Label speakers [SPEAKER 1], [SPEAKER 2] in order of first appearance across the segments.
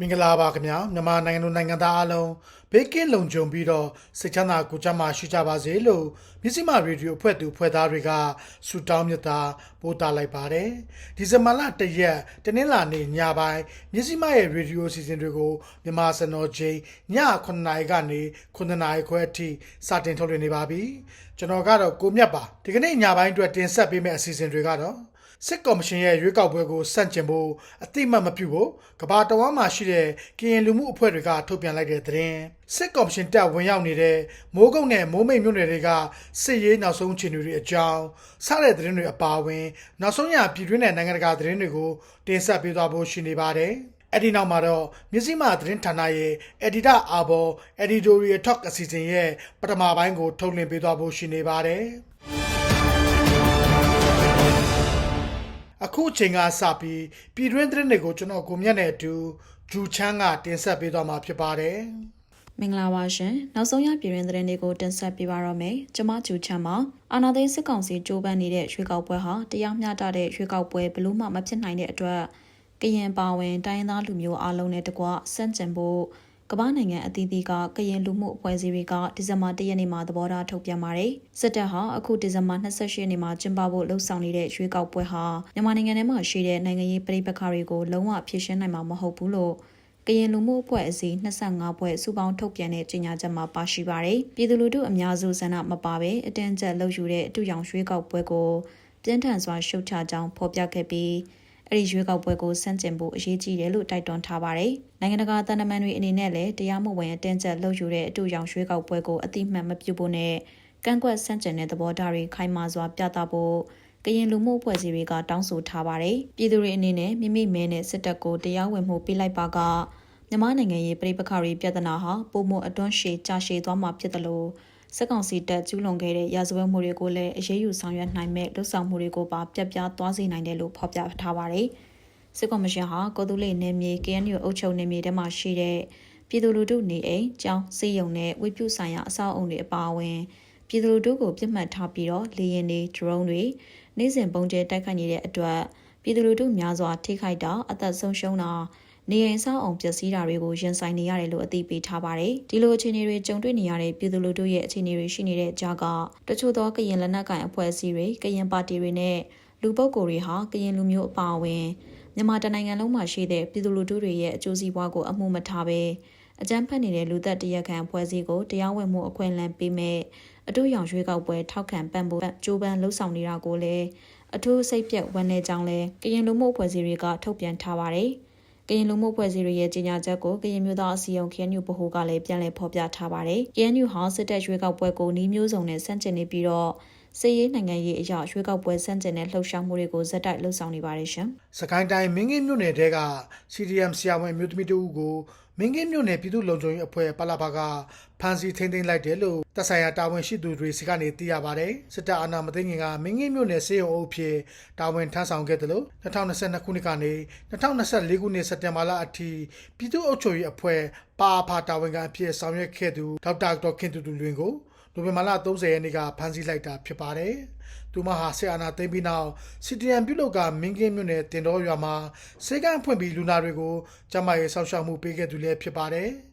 [SPEAKER 1] မင်္ဂလာပါခင်ဗျာမြန်မာနိုင်ငံသူနိုင်ငံသားအားလုံးဘေးကင်းလုံခြုံပြီးတော့စိတ်ချမ်းသာကိုယ်ကျန်းမာရှိကြပါစေလို့မြစည်းမရေဒီယိုအဖွဲ့သူအဖွဲ့သားတွေကဆုတောင်းမြတ်တာပို့တာလိုက်ပါတယ်ဒီဇင်ဘာလ၁ရက်တနင်္လာနေ့ညပိုင်းမြစည်းမရဲ့ရေဒီယိုအစီအစဉ်တွေကိုမြန်မာစံတော်ချိန်ည9:00နာရီကနေ9:00နာရီခွဲအထိစတင်ထုတ်လွှင့်နေပါပြီကျွန်တော်ကတော့ကိုမြတ်ပါဒီကနေ့ညပိုင်းအတွက်တင်ဆက်ပေးမယ့်အစီအစဉ်တွေကတော့ စစ်ကော်မရှင်ရဲ့ရွေးကောက်ပွဲကိုစန့်ကျင်ဖို့အတိမတ်မပြုဖို့ကဘာတဝမ်းမှာရှိတဲ့ကရင်လူမှုအဖွဲ့တွေကထုတ်ပြန်လိုက်တဲ့သတင်းစစ်ကော်မရှင်တပ်ဝင်ရောက်နေတဲ့မိုးကုတ်နဲ့မိုးမိတ်မြို့နယ်တွေကစစ်ရေးနောက်ဆုံးအခြေအနေတွေအကြောင်းစတဲ့သတင်းတွေအပါအဝင်နောက်ဆုံးရပြည်တွင်းနဲ့နိုင်ငံတကာသတင်းတွေကိုတင်ဆက်ပေးသွားဖို့ရှိနေပါတယ်အဲ့ဒီနောက်မှာတော့မြစည်းမသတင်းဌာနရဲ့ Editor Arbor Editorial Talk အစီအစဉ်ရဲ့ပထမပိုင်းကိုထုတ်လွှင့်ပေးသွားဖို့ရှိနေပါတယ်။ အခုအချိန်ကစပြီးပြည်တွင်းသတင်းတွေကိုကျွန်တော်ကိုမြတ်နဲ့အတူဂျူချန်းကတင်ဆက်ပေးသွားမှာဖြစ်ပါတယ်
[SPEAKER 2] မင်္ဂလာပါရှင်နောက်ဆုံးရပြည်တွင်သတင်းတွေကိုတင်ဆက်ပေးပါတော့မယ်ကျွန်မကျူချမ်းပါအာနာသိန်းစစ်ကောင်စီကြိုးပမ်းနေတဲ့ရွှေကောက်ပွဲဟာတရားမျှတတဲ့ရွှေကောက်ပွဲဘလို့မှမဖြစ်နိုင်တဲ့အတွက်ကရင်ပါဝင်တိုင်းရင်းသားလူမျိုးအလုံးနဲ့တကွစန့်ကျင်ဖို့ ကမ္ဘာနိုင်ငံအသီးသီးကကရင်လူမှုအဖွဲ့အစည်းတွေကဒီဇင်ဘာ၁ရက်နေ့မှာသဘောထားထုတ်ပြန်ပါတယ်စစ်တပ်ဟာအခုဒီဇင်ဘာ28ရက်နေ့မှာကျင်းပဖို့လှုံ့ဆော်နေတဲ့ရွှေကောက်ပွဲဟာမြန်မာနိုင်ငံထဲမှာရှိတဲ့နိုင်ငံရေးပြည်ပခါတွေကိုလုံးဝဖျက်ရှင်းနိုင်မှာမဟုတ်ဘူးလို့ကရင်လူမှုအဖွဲ့အစည်း25ဖွဲ့စုပေါင်းထုတ်ပြန်တဲ့ကြေညာချက်မှာပါရှိပါတယ်။ပြည်သူလူထုအများစုဆန္ဒမပါဘဲအတင်းကျပ်လှုပ်ယူတဲ့အတူရောင်ရွှေကောက်ပွဲကိုပြင်းထန်စွာရှုတ်ချကြောင်းဖော်ပြခဲ့ပြီး အဲ့ဒီရွေးကောက်ပွဲကိုစန့်ကျင်ဖို့အရေးကြီးတယ်လို့တိုက်တွန်းထားပါတယ်။နိုင်ငံတကာတန်တမန်တွေအနေနဲ့လည်းတရားမဝင်အတင်းကျပ်လှုပ်ယူတဲ့အတူရောင်ရွှေကောက်ပွဲကိုအတိမတ်မပြုဖို့နဲ့ကန့်ကွက်ဆန့်ကျင်တဲ့သဘောထားတွေခိုင်မာစွာပြသဖို့ကရင်လူမှုအဖွဲ့အစည်းတွေကတောင်းဆိုထားပါတယ်။ပြည်သူတွေအနေနဲ့မိမိမဲနဲ့စစ်တပ်ကိုတရားဝင်မှုပေးလိုက်ပါကမြန်မာနိုင်ငံရေးပြည်ပခါရီပြဿနာဟာပုံမအတွန်းရှည်ကြာရှည်သွားမှာဖြစ်တယ်လို့ စက်ကောင်စီတပ်ကျူးလွန်ခဲ့တဲ့ရာဇဝတ်မှုတွေကိုလည်းအရေးယူဆောင်ရွက်နိုင်မဲ့လှုပ်ဆောင်မှုတွေကိုပါပြတ်ပြားသွားစေနိုင်တယ်လို့ဖော်ပြထားပါတယ်။စစ်ကော်မရှင်ဟာကိုသူလေးနယ်မြေ KNU အုပ်ချုပ်နယ်မြေထဲမှာရှိတဲ့ပြည်သူလူထုနေအိမ်၊ကျောင်း၊စီးရုံနဲ့ဝိပုဆိုင်ရာအဆောက်အုံတွေအပါအဝင်ပြည်သူလူထုကိုပြစ်မှတ်ထားပြီးတော့လေရင်တွေ drone တွေနေ့စဉ်ပုံကျဲတိုက်ခိုက်နေတဲ့အတွက်ပြည်သူလူထုများစွာထိခိုက်တာအသက်ဆုံးရှုံးတာ နေအိမ်ဆောက်အောင်ပျက်စီးတာတွေကိုရင်ဆိုင်နေရတယ်လို့အသိပေးထားပါတယ်။ဒီလိုအခြေအနေတွေကြုံတွေ့နေရတဲ့ပြည်သူလူထုရဲ့အခြေအနေတွေရှိနေတဲ့ကြားကတချို့သောကရင်လက်နက်ကိုင်အဖွဲ့အစည်းတွေကရင်ပါတီတွေနဲ့လူပုဂ္ဂိုလ်တွေဟာကရင်လူမျိုးအပါအဝင်မြန်မာတနိုင်ငံလုံးမှာရှိတဲ့ပြည်သူလူထုတွေရဲ့အကျိုးစီးပွားကိုအမှုမထားဘဲအကြမ်းဖက်နေတဲ့လူသက်တရက်ခံအဖွဲ့အစည်းကိုတရားဝင်မှုအခွင့်အလမ်းပေးမဲ့အတူရောင်ရွေးကောက်ပွဲထောက်ခံပံ့ပိုးကြိုးပမ်းလှုပ်ဆောင်နေတာကိုလည်းအထူးစိတ်ပြက်ဝမ်းနည်းကြောင်းလဲကရင်လူမှုအဖွဲ့အစည်းတွေကထုတ်ပြန်ထားပါတယ်။ ကရင်လူမှုဖွဲ့စည်းရဲ့ကြီးညာချက်ကိုကရင်မျိုးသားအစည်းအရုံး KNU ဗဟိုကလည်းပြန်လည်ဖော်ပြထားပါတယ်။ KNU ဟာစစ်တပ်ရွေးကောက်ပွဲကိုနှီးမျိုးစုံနဲ့ဆန့်ကျင်နေပြီးတော့စစ်ရေးနိုင်ငံရေးအရာရွှေကောက်ပွဲဆန့်ကျင်တဲ့လှုပ်ရှားမှုတွေကိုဇက်တိုက်လှုပ်ဆောင်နေပါတယ်ရှင်
[SPEAKER 1] စကိုင်းတိုင်းမင်းကင်းမြို့နယ်တဲက CDM ဆရာဝန်အမျိုးသမီးတို့ကို မင်းကင်းမြို့နယ်ပြည်သူ့လုံခြုံရေးအဖွဲ့ပလာဘာကဖမ်းဆီးထိန်းသိမ်းလိုက်တယ်လို့တပ်ဆိုင်ရာတာဝန်ရှိသူတွေစီကနေသိရပါတယ်စစ်တပ်အာဏာမသိခင်ကမင်းကင်းမြို့နယ်စေယုံအုပ်ဖြစ်တာဝန်ထမ်းဆောင်ခဲ့တယ်လို့2022ခုနှစ်ကနေ2024ခုနှစ်စက်တင်ဘာလအထိပြည်သူ့အုပ်ချုပ်ရေးအဖွဲ့ပါဖာတာဝန်ခံအဖြစ်ဆောင်ရွက်ခဲ့သူဒေါက်တာဒေါခင်တူတူလွင်ကိုနိုဝင်ဘာလ30ရက်နေ့ကဖမ်းဆီးလိုက်တာဖြစ်ပါတယ်။ သူမဟာဆီအာနာသိမ်းပြီးနောက်စီတီအမ်ပြုတ်လုကမင်းကင်းမြို့နယ်တင်တော်ရွာမှာစေကန့်ဖွင့်ပြီးလူနာတွေကိုကျန်းမာရေးစောင့်ရှောက်မှုပေးခဲ့သူလည်းဖြစ်ပါတယ်။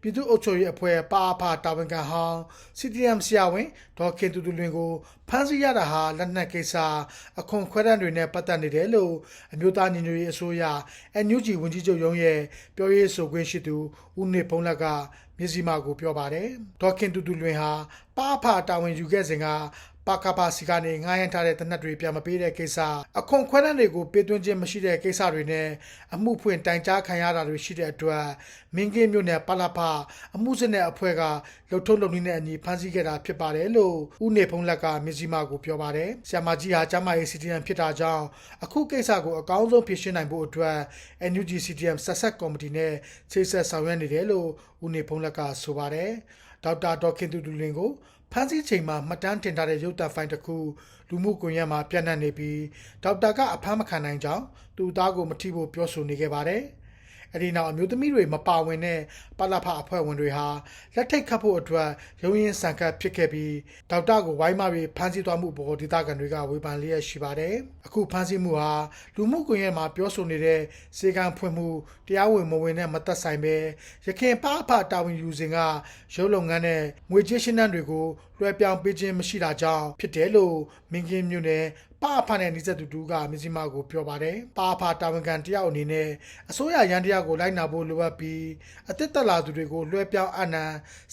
[SPEAKER 1] ပြည်သူ့အုပ်ချုပ်ရေးအဖွဲ့ပါအဖတာဝန်ခံဟောင်း CTM ဆရာဝန်ဒေါက်ခင်တူတူလွင်ကိုဖမ်းဆီးရတာဟာလက်နက်ကိစ္စအခွန်ခွဲတမ်းတွေနဲ့ပတ်သက်နေတယ်လို့အမျိုးသားညီညွတ်ရေးအစိုးရ NUG ဝန်ကြီးချုပ်ရုံးရဲ့ပြောရေးဆိုခွင့်ရှိသူဦးနေဖုံးလက်ကမျက်စိမှကိုပြောပါတယ်ဒေါက်ခင်တူတူလွင်ဟာပါအဖတာဝန်ယူခဲ့စဉ်ကပါကပါစီကနေငှားရမ်းထားတဲ့တနက်တွေပြန်မပေးတဲ့ကိစ္စအခွန်ခွဲတန်းတွေကိုပေးသွင်းခြင်းမရှိတဲ့ကိစ္စတွေနဲ့အမှုဖွင့်တိုင်ကြားခံရတာတွေရှိတဲ့အတွက်မင်းကင်းမြို့နယ်ပလဖအမှုစစ်နဲ့အဖွဲ့ကလှုပ်ထုံးလုပ်နည်းနဲ့အညီဖမ်းဆီးခဲ့တာဖြစ်ပါတယ်လို့ဦးနေဖုံးလက်ကမြစည်းမကိုပြောပါတယ်။ဆ iam ကြီးဟာကျမရေး CTM ဖြစ်တာကြောင့်အခုကိစ္စကိုအကောင်းဆုံးဖြေရှင်းနိုင်ဖို့အတွက် NUG CTM ဆက်ဆက်ကော်မတီနဲ့ချိတ်ဆက်ဆောင်ရွက်နေတယ်လို့ဦးနေဖုံးလက်ကဆိုပါတယ်။ဒေါက်တာဒေါက်ခင်တူတူလင်ကို ဖမ်းဆီးချိန်မှာမှတ်တမ်းတင်ထားတဲ့ရုပ်သံဖိုင်တစ်ခုလူမှုကွန်ရက်မှာပြန့်နှံ့နေပြီးဒေါက်တာကအဖမ်းမခံနိုင်ကြောင်းသူ့သားကိုမထိဖို့ပြောဆိုနေခဲ့ပါတယ်။ အဲဒီနောက်အမျိုးသမီးတွေမပါဝင်တဲ့ပလဖအဖွဲ့ဝင်တွေဟာလက်ထိတ်ခတ်ဖို့အတွက်ရုံရင်ဆန်ခတ်ဖြစ်ခဲ့ပြီးဒေါက်တာကိုဝိုင်းမပြီးဖမ်းဆီးသွားမှုပေါ်ဒေသခံတွေကဝေဖန်လျက်ရှိပါတယ်။အခုဖမ်းဆီးမှုဟာလူမှုကွန်ရက်မှာပြောဆိုနေတဲ့စေကံဖွင့်မှုတရားဝင်မဝင်တဲ့မသက်ဆိုင်ပဲရခင်ပအဖတာဝန်ယူစဉ်ကရုပ်လုပ်ငန်းနဲ့ငွေကြေးရှင်းတန်းတွေကိုလွှဲပြောင်းပေးခြင်းမရှိတာကြောင့်ဖြစ်တယ်လို့မင်းကင်းမြို့နယ် ပါအဖနဲ့နှိစက်တူတူကမြစီမာကိုပြောပါတယ်ပါအဖတာဝန်ခံတယောက်အနေနဲ့အစိုးရရန်တရားကိုလိုက်နာဖို့လိုအပ်ပြီးအသစ်တက်လာသူတွေကိုလွှဲပြောင်းအနံ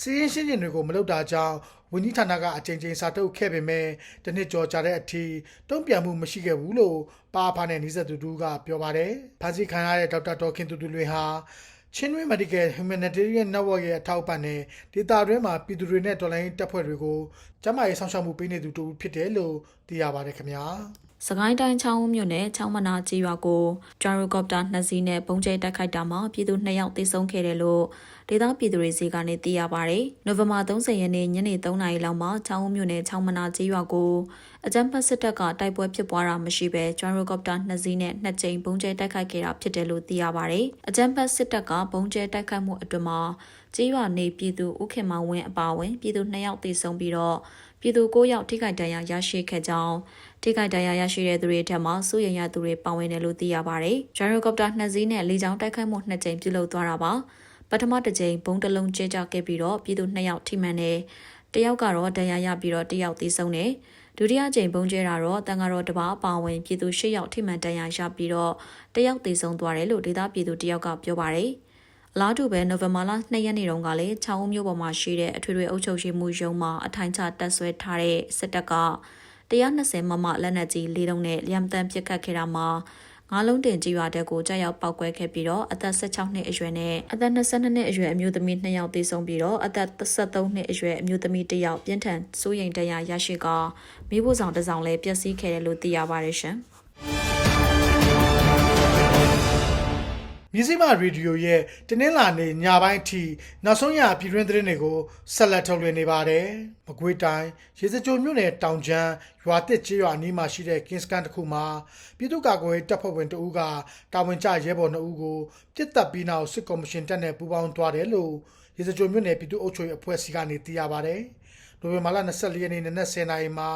[SPEAKER 1] စီးရင်ရှင်းရင်တွေကိုမလုပ်တာကြောင့်ဝန်ကြီးဌာနကအကြိမ်ကြိမ်စာထုတ်ခဲ့ပေမဲ့တနစ်ကြော်ကြတဲ့အထိတုံ့ပြန်မှုမရှိခဲ့ဘူးလို့ပါအဖနဲ့နှိစက်တူတူကပြောပါတယ်ဖန်စီခံရတဲ့ဒေါက်တာတော်ခင်တူတူလွင်ဟာ ချင်းတွင်း Medical Humanitarian Network ရဲ့အထောက်အပံ့နဲ့ဒေတာတွင်းမှာပြည်သူတွေနဲ့တော်လိုင်းတပ်ဖွဲ့တွေကိုကျန်းမာရေးဆောင်ရှောက်မှုပေးနေသူတူဖြစ်တယ်လို့သိရပါတယ်ခင်ဗျာ
[SPEAKER 2] စကိုင်းတိုင်းချောင်းဦးမြို့နယ်ချောင်းမနာကြီးရွာကိုဂျာရိုကော်ပတာနှစ်စီးနဲ့ပုံကျဲတိုက်ခိုက်တာမှာပြည်သူ2ယောက်သေဆုံးခဲ့တယ်လို့ဒေသပြည်သူတွေစီကနေသိရပါဗျ။နိုဝင်ဘာ30ရက်နေ့ညနေ3နာရီလောက်မှာချောင်းဦးမြို့နယ်ချောင်းမနာကြီးရွာကိုအကြမ်းဖက်စစ်တပ်ကတိုက်ပွဲဖြစ်ပွားတာမရှိဘဲဂျာရိုကော်ပတာနှစ်စီးနဲ့နှစ်ကြိမ်ပုံကျဲတိုက်ခိုက်ခဲ့တာဖြစ်တယ်လို့သိရပါဗျ။အကြမ်းဖက်စစ်တပ်ကပုံကျဲတိုက်ခိုက်မှုအတွင်းမှာကြီးရွာနေပြည်သူဥခင်မောင်ဝင်းအပါအဝင်ပြည်သူ2ယောက်သေဆုံးပြီးတော့ ပြည်သူ9ယောက်ထိခိုက်ဒဏ်ရာရရှိခဲ့ကြောင်းထိခိုက်ဒဏ်ရာရရှိတဲ့သူတွေထက်မှစိုးရိမ်ရသူတွေပါဝင်တယ်လို့သိရပါတယ်။ဂျာရိုကော်ပတာနှစ်စီးနဲ့လေကြောင်းတိုက်ခိုက်မှုနှစ်ကြိမ်ပြုလုပ်သွားတာပါ။ပထမတစ်ကြိမ်ဘုံတစ်လုံးကျဲကျခဲ့ပြီးတော့ပြည်သူ2ယောက်ထိမှန်တယ်။တယောက်ကတော့ဒဏ်ရာရပြီးတော့တယောက်သေဆုံးတယ်။ဒုတိယကြိမ်ဘုံကျဲတာတော့တန်ဃာတော်တပါအပါဝင်ပြည်သူ၈ယောက်ထိမှန်ဒဏ်ရာရပြီးတော့တယောက်သေဆုံးသွားတယ်လို့ဒေသပြည်သူတယောက်ကပြောပါတယ်။ အလားတူပဲနိုဝင်ဘာလ2ရက်နေ့တုန်းကလည်းချောင်းဦးမြို့ပေါ်မှာရှိတဲ့အထွေထွေအုပ်ချုပ်ရေးမှုရုံးမှာအထိုင်ချတပ်ဆွဲထားတဲ့စစ်တပ်က120မမလက်နက်ကြီးလေးလုံးနဲ့လျံတမ်းပစ်ခတ်ခဲ့တာမှာငါးလုံးတင်ကြီးရွာတဲ့ကိုကြောက်ရောက်ပောက်ကွဲခဲ့ပြီးတော့အသက်16နှစ်အရွယ်နဲ့အသက်22နှစ်အရွယ်အမျိုးသမီး2ယောက်သေဆုံးပြီးတော့အသက်33နှစ်အရွယ်အမျိုးသမီး1ယောက်ပြင်းထန်စိုးရိမ်တရားရရှိကမိဖို့ဆောင်တစ်ဆောင်လည်းပျက်စီးခဲ့တယ်လို့သိရပါတယ်ရှင်။
[SPEAKER 1] မြစည်းမရေဒီယိုရဲ့တင်းနှင်းလာနေညပိုင်းအထိနောက်ဆုံးရပြည်တွင်းသတင်းတွေကိုဆက်လက်ထုတ်လွှင့်နေပါတယ်။မကွေးတိုင်းရေစကြိုမြို့နယ်တောင်ချမ်းရွာတစ်ကျေးရွာအနီးမှာရှိတဲ့ကင်းစကန်တစ်ခုမှာပြည်သူ့ကာကွယ်ရေးတပ်ဖွဲ့ဝင်တအူးကတာဝန်ကျရဲဘော်2ဦးကိုပြစ်တက်ပြီးနောက်စစ်ကော်မရှင်တပ်နဲ့ပူးပေါင်းသွားတယ်လို့ရေစကြိုမြို့နယ်ပြည်သူ့အုပ်ချုပ်ရေးအဖွဲ့စီကနေသိရပါတယ်။နိုဝင်ဘာလ24ရက်နေ့နနက်10:00နာရီမှာ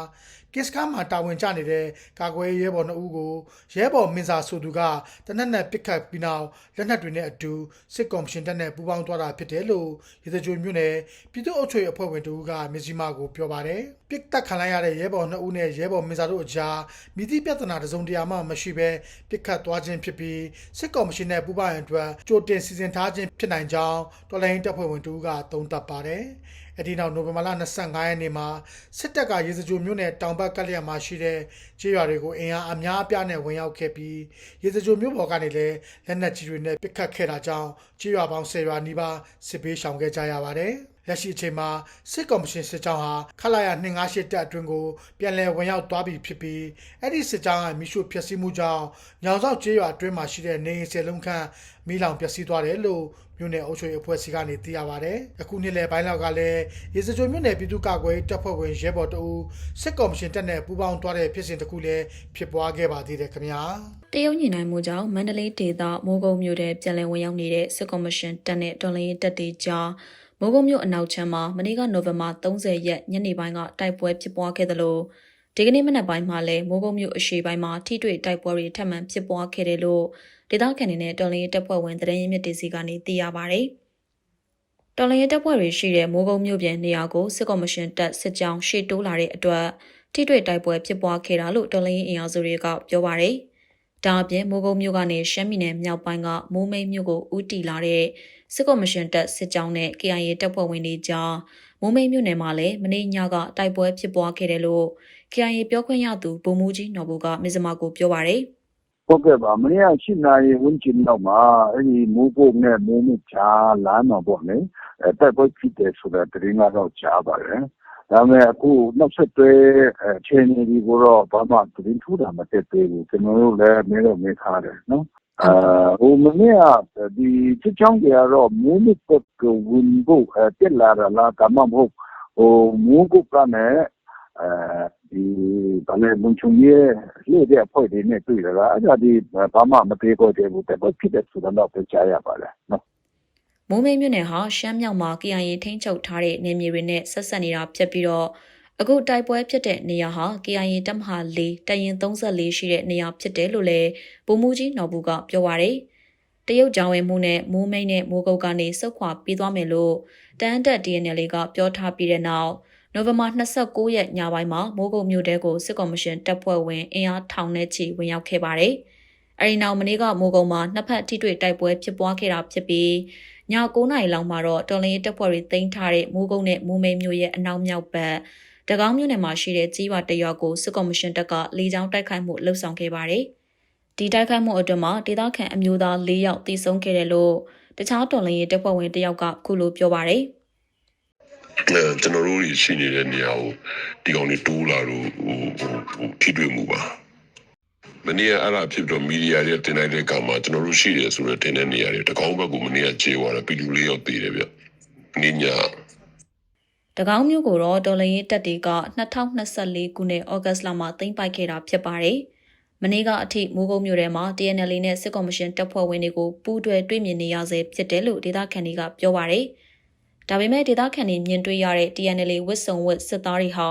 [SPEAKER 1] ကစ်စကားမှာတာဝန်ကျနေတဲ့ကာကွယ်ရဲဘော်2ဦးကိုရဲဘော်မင်းစာဆိုသူကတနက်နဲ့ပစ်ခတ်ပြီးနောက်လက်နက်တွေနဲ့အတူစစ်ကော်မရှင်တပ်နဲ့ပူးပေါင်းသွားတာဖြစ်တယ်လို့ရေစကြိုမြို့နယ်ပြည်သူ့အုပ်ချုပ်ရေးအဖွဲ့ဝင်တို့ကမြစီမာကိုပြောပါတယ်ပစ်တက်ခံလိုက်ရတဲ့ရဲဘော်2ဦးနဲ့ရဲဘော်မင်းစာတို့အကြားမိသည့်ပြဿနာတစုံတရာမှမရှိဘဲပစ်ခတ်သွားခြင်းဖြစ်ပြီးစစ်ကော်မရှင်နဲ့ပူးပေါင်းရန်အတွက်ကြိုတင်စီစဉ်ထားခြင်းဖြစ်နိုင်ကြောင်းတော်လိုင်းတပ်ဖွဲ့ဝင်တို့ကသုံးသပ်ပါတယ်အဒီနောက်နိုဝင်ဘာလ25ရက်နေ့မှာစစ်တပ်ကရေစကြိုမြို့နယ်တောင်ဘက်ကလျက်မှာရှိတဲ့ကျေးရွာတွေကိုအင်အားအများအပြားနဲ့ဝင်ရောက်ခဲ့ပြီးရေစကြိုမြို့ပေါ်ကနေလည်းလက်နက်ကြီးတွေနဲ့ပစ်ခတ်ခဲ့တာကြောင့်ကျေးရွာပေါင်း10ရွာနီးပါးစစ်ပေးရှောင်ခဲ့ကြရပါတယ်။လက်ရှိအချိန်မှာစစ်ကော်မရှင်စစ်ကြောင်းဟာခလာရ258တပ်အတွင်းကိုပြန်လည်ဝင်ရောက်သွားပြီဖြစ်ပြီးအဲ့ဒီစစ်ကြောင်းကမိရှုဖျက်ဆီးမှုကြောင့်ညောင်ဆောက်ကျေးရွာအတွင်းမှာရှိတဲ့နေအိမ်ဆယ်လုံးခန့်မိလောင်ပျက်စီးသွားတယ်လို့ မြို့နယ်အုပ်ချုပ်ရေးအဖွဲ့စီကနေသိရပါတယ်။အခုနှစ်လယ်ပိုင်းလောက်ကလည်းရေစကြိုမြို့နယ်ပြည်သူ့ကာကွယ်တပ်ဖွဲ့ဝင်ရဲဘော်တအူစစ်ကော်မရှင်တပ်နဲ့ပူးပေါင်းသွားတဲ့ဖြစ်စဉ်တစ်ခုလည်းဖြစ်ပွားခဲ့ပါသေးတယ်ခင်ဗျာ။
[SPEAKER 2] တရုတ်ညီနိုင်မှုကြောင့်မန္တလေးဒေသမိုးကုံမြို့ထဲပြည်လည်ဝင်ရောက်နေတဲ့စစ်ကော်မရှင်တပ်နဲ့တော်လှန်ရေးတပ်တွေကြားမိုးကုံမြို့အနောက်ချမ်းမှာမနေ့ကနိုဝင်ဘာ30ရက်ညနေပိုင်းကတိုက်ပွဲဖြစ်ပွားခဲ့တယ်လို့ဒီကနေ့မနက်ပိုင်းမှာလည်းမိုးကုံမြို့အရှေ့ပိုင်းမှာထိတွေ့တိုက်ပွဲတွေထပ်မံဖြစ်ပွားခဲ့တယ်လို့ ဒေသခံတွေနဲ့တော်လှန်ရေးတပ်ဖွဲ့ဝင်သတင်းရင်းမြစ်တွေစီကနေသိရပါဗျ။တော်လှန်ရေးတပ်ဖွဲ့တွေရှိတဲ့မိုးကုံမြို့ပြင်နေရာကိုစစ်ကော်မရှင်တပ်စစ်ကြောင်းရှေ့တိုးလာတဲ့အတွက်ထိတွေ့တိုက်ပွဲဖြစ်ပွားခဲ့တာလို့တော်လှန်ရေးအင်အားစုတွေကပြောပါရယ်။ဒါအပြင်မိုးကုံမြို့ကနေရှမ်းပြည်နယ်မြောက်ပိုင်းကမိုးမိတ်မြို့ကိုဦးတည်လာတဲ့စစ်ကော်မရှင်တပ်စစ်ကြောင်းနဲ့ KIA တပ်ဖွဲ့ဝင်တွေကြားမိုးမိတ်မြို့နယ်မှာလည်းမနေ့ညကတိုက်ပွဲဖြစ်ပွားခဲ့တယ်လို့ KIA ပြောခွင့်ရသူဗိုလ်မှူးကြီးနော်ဘူကမစ္စမာကိုပြောပါရယ်
[SPEAKER 3] ဟုတ်ကဲ့ပါမနေ့က၈နာရီဝန်းကျင်တော့မှာအဲ့ဒီမိုးကုတ်နဲ့မိုးမြချာလမ်းမှာပေါ့လေအဲတက်ပွဲဖြစ်တယ်ဆိုတဲ့သတင်းကတော့ကြားပါတယ်ဒါပေမဲ့အခုနောက်ဆက်တွဲအခြေအနေဒီကိုတော့ဘာမှသတင်းထူးတာမတက်သေးဘူးကျွန်တော်တို့လည်းမဲတော့မဲထားတယ်နော်အာဟိုမနေ့ကဒီချစ်ချောင်းကြီးကတော့မိုးမြကုတ်ကဝင်ဖို့တက်လာတာလားကမမဟုတ်ဟိုမိုးကုတ်ကနဲ့အဲဒီဘာ လဲလုံချုံရဲ့လေတဲ့အဖွဲ့တွေနဲ့တွေ့တာအဲ့ဒါဒီဘာမှမပြေတော့တဲ့ဘူးတက်ဖြစ်တဲ့ဆိုတော့ပဲကြားရပါတယ်နော်
[SPEAKER 2] မိုးမိတ်မြို့နယ်ဟာရှမ်းမြောက်မှာ KIA ထိန်းချုပ်ထားတဲ့နေမြေတွေနဲ့ဆက်ဆက်နေတာဖြစ်ပြီးတော့အခုတိုက်ပွဲဖြစ်တဲ့နေရာဟာ KIA တပ်မဟာ၄တရင်34ရှိတဲ့နေရာဖြစ်တယ်လို့လည်းဗိုလ်မှူးကြီးနော်ဘူးကပြောပါရယ်တရုတ်ကြောင်ဝဲမှုနဲ့မိုးမိတ်နဲ့မိုးကုတ်ကနေစုတ်ခွာပြီးသွားမယ်လို့တန်တက် DNL ကပြောထားပြီးတဲ့နောက် နိုဝင်ဘာ29ရက်ညပိုင်းမှာမိုးကုတ်မြို့တဲကိုစစ်ကော်မရှင်တပ်ဖွဲ့ဝင်အင်အားထောင်နဲ့ချီဝင်ရောက်ခဲ့ပါတယ်။အဲဒီနောက်မနေ့ကမိုးကုတ်မှာနှစ်ဖက်ထိတွေ့တိုက်ပွဲဖြစ်ပွားခဲ့တာဖြစ်ပြီးည9နာရီလောက်မှာတော့တော်လင်းတပ်ဖွဲ့တွေတင်ထားတဲ့မိုးကုတ်နဲ့မိုးမိတ်မြို့ရဲ့အနောက်မြောက်ဘက်တကောင်းမြို့နယ်မှာရှိတဲ့ကြီးဝတရွာကိုစစ်ကော်မရှင်တပ်ကလေကြောင်းတိုက်ခိုက်မှုလှုပ်ဆောင်ခဲ့ပါတယ်။ဒီတိုက်ခိုက်မှုအတွင်းမှာဒေသခံအမျိုးသား၄ယောက်သေဆုံးခဲ့တယ်လို့တခြားတော်လင်းတပ်ဖွဲ့ဝင်တယောက်ကခုလိုပြောပါတယ်။
[SPEAKER 4] အဲကျွန်တော်တို့တွေရှိနေတဲ့နေရာကိုဒီကောင်တွေတိုးလာတော့ဟိုဟိုဟိုထိတွေ့မှုပါမနေ့ကအဲ့ဒါဖြစ်တော့မီဒီယာတွေတင်လိုက်တဲ့ကောင်မှာကျွန်တော်တို့ရှိတယ်ဆိုတော့တင်တဲ့နေရာတွေတကောင်းဘက်ကိုမနေ့ကခြေသွားတယ်ပီလူလေးရောက်သေးတယ်ဗျနင်းညာ
[SPEAKER 2] တကောင်းမျိုးကိုတော့ဒေါ်လာရေးတက်တီက2024ခုနှစ်ဩဂတ်စ်လမှာသိမ်းပိုက်ခဲ့တာဖြစ်ပါတယ်။မနေ့ကအထိမိုးကုတ်မြို့ထဲမှာ TNL နဲ့စစ်ကော်မရှင်တပ်ဖွဲ့ဝင်တွေကိုပူးတွဲတွေ့မြင်နေရဆဲဖြစ်တယ်လို့ဒေသခံတွေကပြောပါတယ်။ ဒါပေမဲ့ဒေသခံတွေမြင်တွေ့ရတဲ့ TNL ဝစ်စုံဝစ်စစ်သားတွေဟာ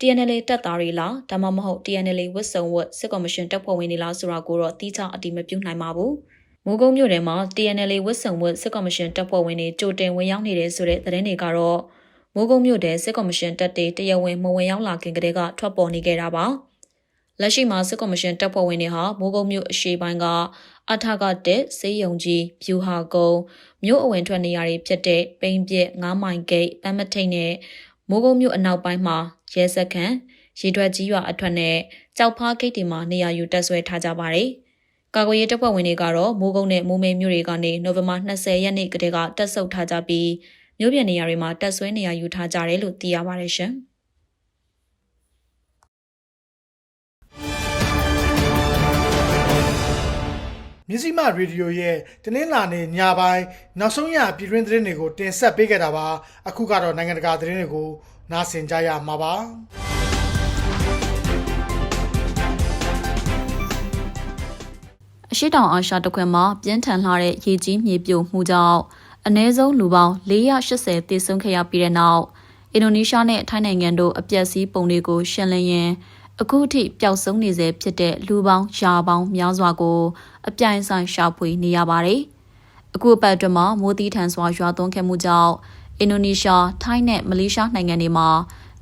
[SPEAKER 2] TNL တပ်သားတွေလားဒါမှမဟုတ် TNL ဝစ်စုံဝစ်စစ်ကော်မရှင်တပ်ဖွဲ့ဝင်တွေလားဆိုတာကိုတော့တိကျအတိမပြုနိုင်ပါဘူး။မိုးကုတ်မြို့ထဲမှာ TNL ဝစ်စုံဝစ်စစ်ကော်မရှင်တပ်ဖွဲ့ဝင်တွေကြိုတင်ဝင်ရောက်နေတဲ့ဆိုတဲ့သတင်းတွေကတော့မိုးကုတ်မြို့တဲစစ်ကော်မရှင်တပ်တွေတရားဝင်မဝင်ရောက်လာခင်ကတည်းကထွက်ပေါ်နေခဲ့တာပါလက်ရှိမှာစစ်ကော်မရှင်တပ်ဖွဲ့ဝင်တွေဟာမိုးကုတ်မြို့အရှေ့ပိုင်းက အထကတက်စေးရုံကြီးဖြူဟာကုန်းမြို့အဝင်ထွက်နေရာတွေဖြစ်တဲ့ပိန်ပြက်9မိုင်ဂိတ်ပန်းမထိတ်နဲ့မိုးကုတ်မြို့အနောက်ပိုင်းမှာရဲစခန်းရေထွက်ကြီးရွာအထွက်နဲ့ကြောက်ဖားဂိတ်တွေမှာနေရာယူတက်ဆွဲထားကြပါတယ်ကာကွယ်ရေးတပ်ဖွဲ့ဝင်တွေကတော့မိုးကုတ်နဲ့မိုးမိတ်မြို့တွေကနေနိုဝင်ဘာ20ရက်နေ့ကတည်းကတက်ဆုပ်ထားကြပြီးမြို့ပြည်နေရာတွေမှာတက်ဆွဲနေရာယူထားကြတယ်လို့သိရပါတယ်ရှင်။
[SPEAKER 1] မြစည်းမရေဒီယိုရဲ့တနင်္လာနေ့ညပိုင်းနောက်ဆုံးရပြည်တွင်းသတင်းတွေကိုတင်ဆက်ပေးခဲ့တာပါအခုကတော့နိုင်ငံတကာသတင်းတွေကိုနားဆင်ကြရမှာပါ
[SPEAKER 2] အရှိတောင်အာရှတစ်ခွင်မှာပြင်းထန်လာတဲ့ရေကြီးမြေပြိုမှုကြောင့်အ ਨੇ ဆုံးလူပေါင်း480သေဆုံးခဲ့ရပြီးတဲ့နောက်အင်ဒိုနီးရှားနဲ့ထိုင်းနိုင်ငံတို့အပျက်စီးပုံတွေကိုရှင်းလင်းရင်း အခုထိပျောက်ဆုံးနေစေဖြစ်တဲ့လူပေါင်းရာပေါင်းများစွာကို အပြိုင်ဆိုင်ရှာဖွေနေရပါတယ်။အခုအပတ်အတွင်းမှာမိုးသီးထန်စွာရွာသွန်းခဲ့မှုကြောင့်အင်ဒိုနီးရှား၊ထိုင်းနဲ့မလေးရှားနိုင်ငံတွေမှာ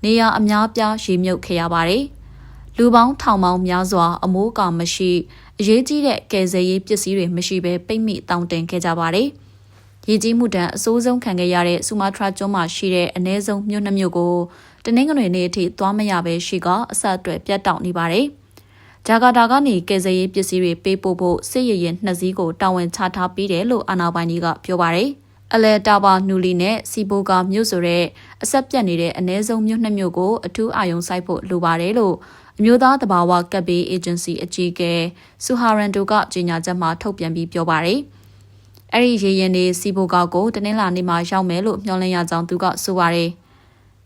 [SPEAKER 2] နေရာအများပြားရေမြုပ်ခဲ့ရပါတယ်။လူပေါင်းထောင်ပေါင်းများစွာ အမိုးအကာမရှိအရေးကြီးတဲ့ကယ်ဆယ်ရေးပစ္စည်းတွေမရှိဘဲပိတ်မိတောင်းတင်ခဲ့ကြပါတယ်။ရေကြီးမှုတန်းအဆိုးဆုံးခံခဲ့ရတဲ့ဆူမာထရာကျွန်းမှာရှိတဲ့အနည်းဆုံးမြို့နှမြို့ကို တနင်္ဂနွေနေ့အထိသွားမရဘဲရှိကအဆက်အသွယ်ပြတ်တောက်နေပါတယ်။ဂျာကာတာကနေကယ်ဆယ်ရေးပစ္စည်းတွေပေးပို့ဖို့စစ်ရေးရင်နှစ်စီးကိုတာဝန်ချထားပြီးတယ်လို့အာဏာပိုင်တွေကပြောပါတယ်။အလဲတာဘာနူလီနဲ့စီဘိုကာမြို့ဆိုတဲ့အဆက်ပြတ်နေတဲ့အ ਨੇ ဆုံးမြို့နှစ်မြို့ကိုအထူးအာရုံစိုက်ဖို့လိုပါတယ်လို့အမျိုးသားတဘာဝကပ်ဘေးအေဂျင်စီအကြီးအကဲဆူဟာရန်တိုကကြေညာချက်မှာထုတ်ပြန်ပြီးပြောပါတယ်။အဲ့ဒီရေရင်တွေစီဘိုကာကိုတနင်္လာနေ့မှာရောက်မယ်လို့မျှော်လင့်ရကြောင်းသူကဆိုပါတယ်။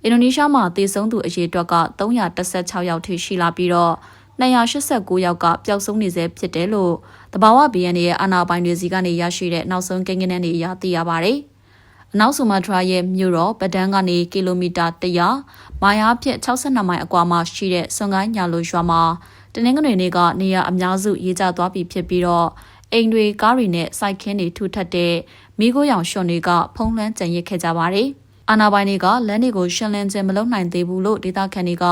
[SPEAKER 2] အင်ဒိုနီးရှားမှာသေဆုံးသူအရေအတွက်က316ယောက်ထိရှိလာပြီးတော့289ယောက်ကပျောက်ဆုံးနေဆဲဖြစ်တယ်လို့တဘာဝ BN ရဲ့အာဏာပိုင်တွေစီကနေရရှိတဲ့နောက်ဆုံးကိန်းဂဏန်းတွေအရသိရပါတယ်။အနောက်ဆူမာထရာရဲ့မြို့တော်ပဒန်းကနေကီလိုမီတာ100မိုင်အားဖြင့်62မိုင်အကွာမှာရှိတဲ့ဆွန်ကိုင်းညာလိုရွာမှာတနင်္ဂနွေနေ့ကနေရာအများစုရေးကြသွားပြီဖြစ်ပြီးတော့အိမ်တွေကားတွေနဲ့စိုက်ခင်းတွေထူထပ်တဲ့မိခိုးရောင်ရွှွန်တွေကဖုံးလွှမ်းကြံရစ်ခဲ့ကြပါတယ်။ အာနာပိုင်တွေကလမ်းတွေကိုရှင်းလင်းခြင်းမလုပ်နိုင်သေးဘူးလို့ဒေသခံတွေက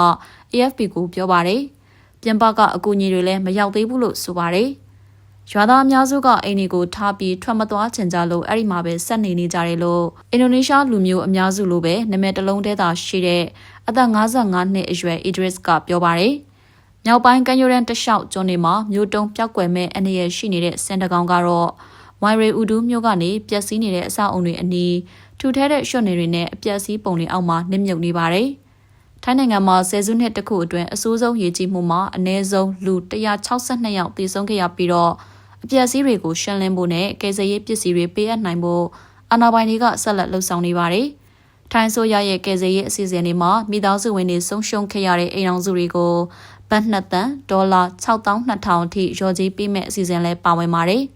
[SPEAKER 2] AFP ကိုပြောပါတယ်။ပြင်ပကအကူအညီတွေလည်းမရောက်သေးဘူးလို့ဆိုပါတယ်။ရွာသားအများစုကအိမ်တွေကိုထားပြီးထွက်မသွားချင်ကြလို့အဲ့ဒီမှာပဲဆက်နေနေကြတယ်လို့အင်ဒိုနီးရှားလူမျိုးအများစုလိုပဲနာမည်တစ်လုံးတည်းသာရှိတဲ့အသက်55နှစ်အရွယ် Idris ကပြောပါတယ်။မြောက်ပိုင်းကမ်းရိုးတန်းတစ်လျှောက်ကျွန်းတွေမှာမြို့တုံပြောက်ကွယ်မဲ့အနေရရှိနေတဲ့စင်တကောင်ကတော့ဝိုင်ရီအူဒူးမြို့ကနေပျက်စီးနေတဲ့အဆောက်အုံတွေအနီး ထူထဲတဲ့ရွှွနေတွေနဲ့အပျက်စီးပုံတွေအောက်မှာနစ်မြုပ်နေပါတယ်။ထိုင်းနိုင်ငံမှာဆယ်စုနှစ်တစ်ခုအတွင်းအဆိုးဆုံးရေကြီးမှုမှာအနည်းဆုံးလူ162ယောက်သေဆုံးခဲ့ရပြီးတော့အပျက်စီးတွေကိုရှင်းလင်းဖို့နဲ့ကယ်ဆယ်ရေးပစ္စည်းတွေပေးအပ်နိုင်ဖို့အာဏာပိုင်တွေကဆက်လက်လှုံ့ဆော်နေပါတယ်။ထိုင်းဆိုရရဲ့ကယ်ဆယ်ရေးအစီအစဉ်တွေမှာမိသားစုဝင်တွေဆုံးရှုံးခဲ့ရတဲ့အိမ်အောင်စုတွေကိုဘတ်နှစ်တန်ဒေါ်လာ6200အထိရော်ကြီးပေးမဲ့အစီအစဉ်လည်းပါဝင်ပါတယ်။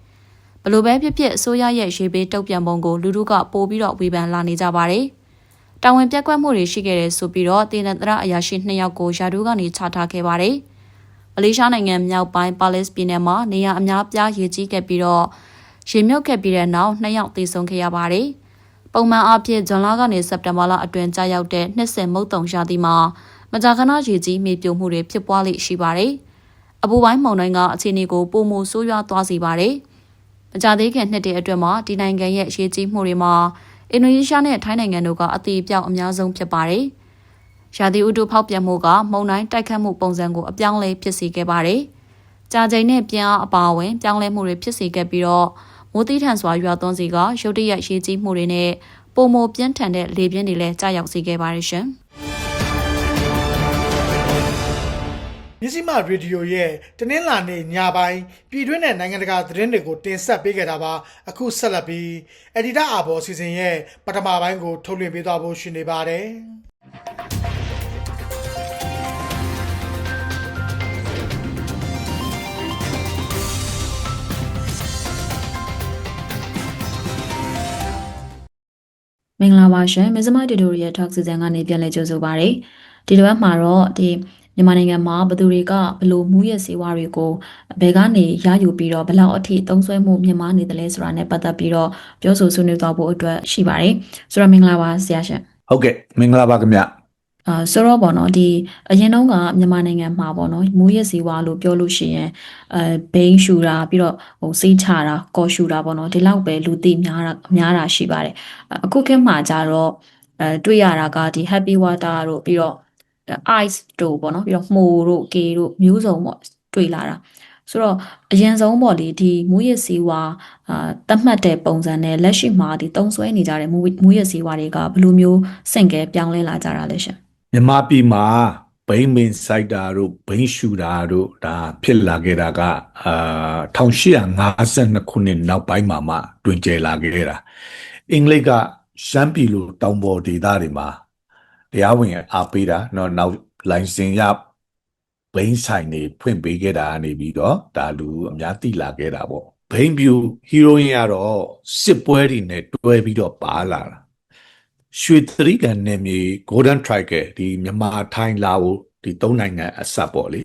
[SPEAKER 2] ဘလို့ပဲဖြစ်ဖြစ်အစိုးရရဲ့ရေပေးတုတ်ပြန်ပုံကိုလူထုကပို့ပြီးတော့ဝေဖန်လာနေကြပါတယ်။တာဝန်ပြက်ကွက်မှုတွေရှိခဲ့တဲ့ဆိုပြီးတော့တင်နတရအရာရှိ2ယောက်ကိုယာဒူးကနေချထားခဲ့ပါတယ်။မလေးရှားနိုင်ငံမြောက်ပိုင်းပါလက်စ်ပြည်နယ်မှာနေရအများပြားရေကြီးခဲ့ပြီးတော့ရေမြုပ်ခဲ့ပြီးတဲ့နောက်2ယောက်သေဆုံးခဲ့ရပါတယ်။ပုံမှန်အားဖြင့်ဇွန်လကနေစက်တင်ဘာလအတွင်းကြာရောက်တဲ့နှစ်စဉ်မုတ်တုံရာသီမှာမကြာခဏရေကြီးမြေပြိုမှုတွေဖြစ်ပွားလိရှိပါတယ်။အပူပိုင်းမုန်တိုင်းကအခြေအနေကိုပုံမဆိုးရွားသွားစေပါတယ်။ မကြာသေးခင်နှစ်တည်းအတွင်းမှာဒီနိုင်ငံရဲ့ရေကြီးမှုတွေမှာအင်ဒိုနီးရှားနဲ့ထိုင်းနိုင်ငံတို့ကအသေးအပြောက်အများဆုံးဖြစ်ပါတယ်။ရာသီဥတုဖောက်ပြန်မှုကမုန်တိုင်းတိုက်ခတ်မှုပုံစံကိုအပြောင်းလဲဖြစ်စေခဲ့ပါတယ်။ကြာချိန်နဲ့ပြန်အားအပါအဝင်ပြောင်းလဲမှုတွေဖြစ်စေခဲ့ပြီးတော့မိုးတိထန်စွာရွာသွန်းစီကရုတ်တရက်ရေကြီးမှုတွေနဲ့ပုံမပြင်းထန်တဲ့လေပြင်းတွေလည်းကြာရောက်စေခဲ့ပါတယ်ရှင်။
[SPEAKER 1] မြစည်းမရေဒီယိုရဲ့တနင်္လာနေ့ညပိုင်းပြည်တွင်းနဲ့နိုင်ငံတကာသတင်းတွေကိုတင်ဆက်ပေးခဲ့တာပါအခုဆက်လက်ပြီးအက်ဒီတာအာဘော်စီစဉ်ရဲ့ပထမပိုင်းကိုထုတ်လွှင့်ပေးသွားဖို့ရှိနေပါတယ်
[SPEAKER 2] မင်္ဂလာပါရှင်မဇ္ဈိမတူတိုရီယယ် talk season ကနေပြန်လည်ကြိုဆိုပါရစေဒီတစ်ပတ်မှာတော့ဒီ မြန်မာနိုင်ငံမှာဘယ်သူတွေကဘလို့မူရစေဝါတွေကိုဘယ်ကနေရယူပြီးတော့ဘယ်လောက်အထိသုံးစွဲမှုမြင့်မားနေတယ်လဲဆိုတာနဲ့ပတ်သက်ပြီးတော့ပြောဆိုဆွေးနွေးသွားဖို့အတွက်ရှိပါတယ်ဆိုတော့မင်္ဂလာပါဆရာရှင်
[SPEAKER 5] ဟုတ်ကဲ့မင်္ဂလာပါခင်ဗျ
[SPEAKER 2] အာဆိုတော့ပေါ့နော်ဒီအရင်တုန်းကမြန်မာနိုင်ငံမှာပေါ့နော်မူရစေဝါလို့ပြောလို့ရှိရင်အဲဘိန်းရှူတာပြီးတော့ဟိုစိတ်ချတာကော်ရှူတာပေါ့နော်ဒီလောက်ပဲလူသိများတာများတာရှိပါတယ်အခုခေတ်မှာကြတော့အဲတွေ့ရတာကဒီ happy water တို့ပြီးတော့ ice တို့ပေါ့နော်ပြီးတော့မှုတို့ကေတို့မျိုးစုံပေါ့တွေ့လာတာဆိုတော့အရင်ဆုံးပေါ့လေဒီမူရစေဝါအာတတ်မှတ်တဲ့ပုံစံနဲ့လက်ရှိမှာဒီတုံးဆွဲနေကြတဲ့မူမူရစေဝါတွေကဘယ်လိုမျိုးစင့်ကဲပြောင်းလဲလာကြတာလဲရှင်
[SPEAKER 5] မြန်မာပြည်မှာဘိန်းမင်စိုက်တာတို့ဘိန်းရှူတာတို့ဒါဖြစ်လာခဲ့တာကအာ1852ခုနှစ်နောက်ပိုင်းမှာမှတွင်ကျယ်လာခဲ့တာအင်္ဂလိပ်ကရှမ်းပြည်လိုတောင်ပေါ်ဒေသတွေမှာ တရားဝင်အားပေးတာเนาะနောက်လိုင်စင်ရဘိန်းဆိုင်တွေဖွင့်ပေးခဲ့တာကနေပြီးတော့ဒါလူအများသိလာခဲ့တာပေါ့ဘိန်းပြူဟီရိုအင်းကတော့စစ်ပွဲတွေနဲ့တွဲပြီးတော့ပါလာတာ ရွှေတရိကန်နယ်မြေ Golden Triangle ဒီမြန်မာထိုင်းလာအိုဒီသုံးနိုင်ငံအစပ်ပေါ့လေ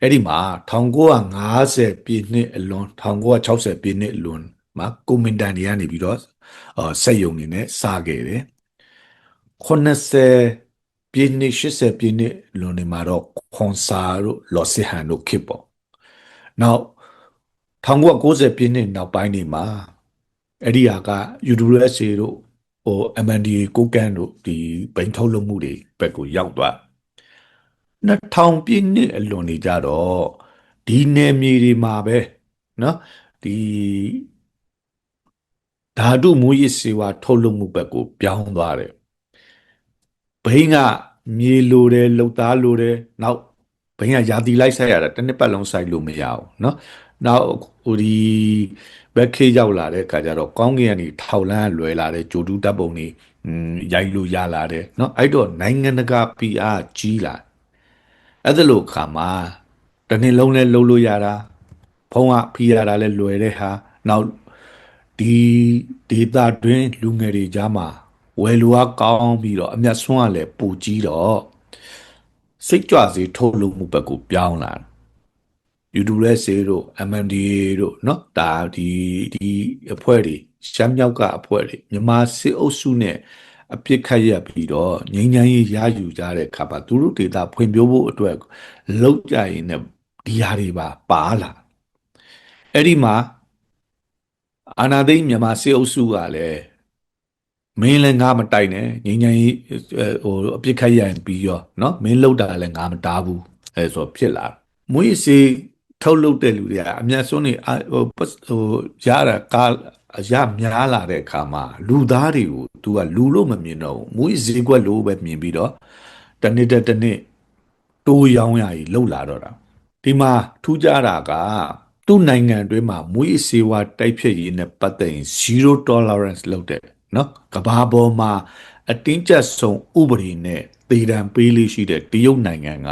[SPEAKER 5] အဲ့ဒီမှာ1950ပြည့်နှစ်အလွန်1960ပြည့်နှစ်အလွန်မှာကွန်မင်တန်တွေကနေပြီးတော့အာစက်ယုံနေနဲ့စခဲ့တယ် 80ပြည့်နှစ်80ပြည့်နှစ်လွန်နေမှာတော့ခွန်စာတို့လော်စီဟန်တို့ခေတ်ပေါ့နောက်1990ပြည့်နှစ်နောက်ပိုင်းနေမှာအဲ့ဒီဟာက UWSA တို့ ဟို MNDA ကိုကန်းတို့ဒီဘိန်းထုတ်လုပ်မှုတွေဘက်ကိုရောက်သွား2000ပြည့်နှစ်အလွန်နေကြတော့ဒီနယ်မြေတွေမှာပဲเนาะဒီဓာတုမူရစ်စေဝါထုတ်လုပ်မှုဘက်ကိုပြောင်းသွားတယ် ဘိန်းကမြေလိုတယ်လှုပ်သားလိုတယ်နောက်ဘိန်းကယာတီလိုက်ဆိုင်ရတာတစ်နှစ်ပတ်လုံးဆိုင်လို့မရဘူးเนาะနောက်ဟိုဒီဘက်ခေးရောက်လာတဲ့အခါကျတော့ကောင်းကင်ကနေထောက်လန်းလွယ်လာတဲ့ဂျိုတူးတပ်ပုံတွေอืมရိုက်လို့ရလာတယ်เนาะအဲ့တော့နိုင်ငံတကာ PR ကြီးလာအဲ့ဒါလို့ခါမှာတစ်နှစ်လုံးလဲလှုပ်လို့ရတာဖုံးကဖီရတာလဲလွယ်တဲ့ဟာနောက်ဒီဒေတာတွင်းလူငယ်တွေကြားမှာ ဝယ်လူအားကောင်းပြီးတော့အမျက်ဆွမ်းကလည်းပူကြီးတော့စိတ်ကြွစေထုတ်လုပ်မှုဘက်ကိုပြောင်းလာတယ် YouTube လဲစေတို့ MNDA တို့เนาะဒါဒီဒီအဖွဲ့တွေရှမ်းမြောက်ကအဖွဲ့တွေမြန်မာစစ်အုပ်စုနဲ့အပြစ်ခတ်ရပြီးတော့ငြိမ်းချမ်းရေးရယူကြတဲ့အခါမှာသူတို့ဒေတာဖွံ့ဖြိုးဖို့အတွက်လောက်ကြရင်လည်းဒီဟာတွေပါပါလာ အဲ့ဒီမှာအာနာသိန်းမြန်မာစေအုပ်စုကလည်း မင်းလည်းငါမတိုက်နဲ့ငញ្ញင်ကြီးဟိုအပြစ်ခတ်ရရင်ပြီးရောเนาะမင်းလောက်တာလည်းငါမတားဘူးအဲဆိုဖြစ်လာမွေးစေထုတ်လုပ်တဲ့လူတွေကအများဆုံးနေဟိုဟိုရတာကားရများလာတဲ့အခါမှာလူသားတွေကို तू ကလူလို့မမြင်တော့ဘူးမွေးစေကွက်လို့ပဲမြင်ပြီးတော့တနေ့တစ်တစ်နေ့တိုးရောင်းရည်လှုပ်လာတော့တာဒီမှာထူးခြားတာကသူ့နိုင်ငံအတွင်းမှာမွေးစေဝါတိုက်ဖြတ်ရေးနဲ့ပတ်သက်ရင်0 tolerance လုပ်တဲ့เ နော်ကဘာပေါ်မှာအတင်းကျပ်ဆုံးဥပဒေနဲ့တေတံပေးလေးရှိတဲ့တရုတ်နိုင်ငံက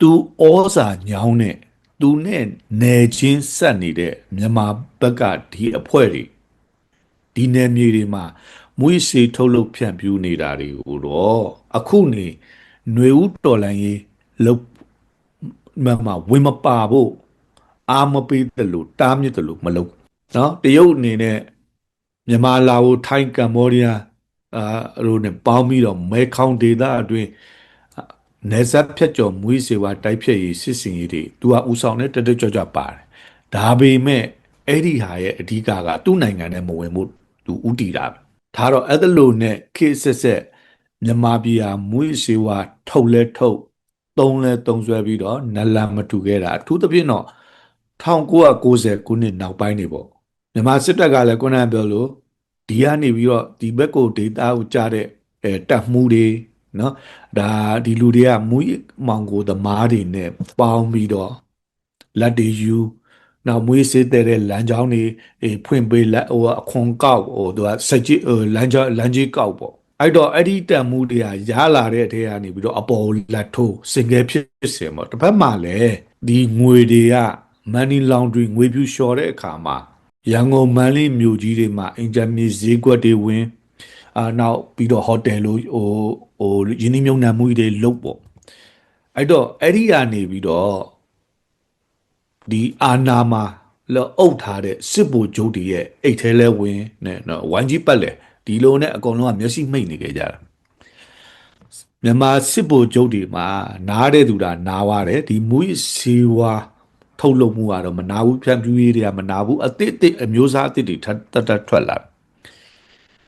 [SPEAKER 5] သူဩစာညောင်းတဲ့သူနဲ့နေချင်းဆက်နေတဲ့မြန်မာဘက်ကဒီအဖွဲ့တွေဒီနယ်မြေတွေမှာမွေးစေထုတ်လုပ်ဖြန့်ဖြူးနေတာတွေကိုတော့အခုနေຫນွေဦးတော်လန်ရေးလုပ်မမဝင်မပါဖို့အာမပေးတယ်လို့တားမြစ်တယ်လို့မလုပ်နော်တရုတ်အနေနဲ့ မြန်မာလာအိုထိုင်းကမ္ဘောဒီးယားအာတို့နဲ့ပေါင်းပြီးတော့မဲခေါင်ဒေသအတွင်းနေဆက်ဖြတ်ကျော်မွေးစေဝါတိုက်ဖြတ်ရေးစစ်စင်ရေးတွေသူကဥဆောင်နဲ့တတကြွကြွပါတယ်ဒါပေမဲ့အဲ့ဒီဟာရဲ့အဓိကကသူ့နိုင်ငံနဲ့မဝင်မှုသူဥတီတာပဲဒါတော့အဲ့ဒါလို့နဲ့ခေတ်ဆက်ဆက်မြန်မာပြည်ဟာမွေးစေဝါထုတ်လဲထုတ်သုံးလဲသုံးဆွဲပြီးတော့နလန်မတူခဲ့တာအထူးသဖြင့်တော့1990ခုနှစ်နောက်ပိုင်းနေပေါ့ မြန်မာစစ်တပ်ကလည်းခုနကပြောလို့ဒီကနေပြီးတော့ဒီဘက်ကိုဒေတာကိုကြားတဲ့အဲတက်မှုတွေနော်ဒါဒီလူတွေကမူမောင်ကိုသမားတွေနဲ့ပေါင်းပြီးတော့လက်တွေယူနောက်မွေးစေးတဲ့လမ်းကြောင်းတွေအေးဖွင့်ပေးလက်ဟိုအခွန်ကောက်ဟိုသူကစက်ကြီးလမ်းကြောင်းလမ်းကြီးကောက်ပေါ့အဲ့တော့အဲ့ဒီတက်မှုတွေကရလာတဲ့အထဲကနေပြီးတော့အပေါ်လက်ထိုးစင်ကဲဖြစ်စင်ပေါ့တစ်ဖက်မှာလည်းဒီငွေတွေက money laundry ငွေဖြူလျှော်တဲ့အခါမှာ ရန်ကုန်မန္တလေးမြို့ကြီးတွေမှာအင်ဂျင်နီဈေးကွက်တွေဝင်အာနောက်ပြီးတော့ဟိုတယ်လို့ဟိုဟိုယင်းနှမြုံနှံမှုတွေလုပ်ပေါ့အဲ့တော့အဲ့ဒီကနေပြီးတော့ဒီအာနာမှာလောအုပ်ထားတဲ့စစ်ဗိုလ်ချုပ်တွေရဲ့အိတ်ထဲလဲဝင်နဲ့နော်ဝိုင်းကြီးပတ်လေဒီလိုနဲ့အကုန်လုံးကမျက်စိမိတ်နေကြကြတာမြန်မာစစ်ဗိုလ်ချုပ်တွေမှာနားတဲ့သူတာနားွားတယ်ဒီမူစီဝါ ထုတ်လုပ်မှုကတော့မနာဘူးဖြန့်ဖြူးရေးတွေကမနာဘူးအသစ်အသစ်အမျိုးသားအသစ်တွေထပ်တတ်ထွက်လာ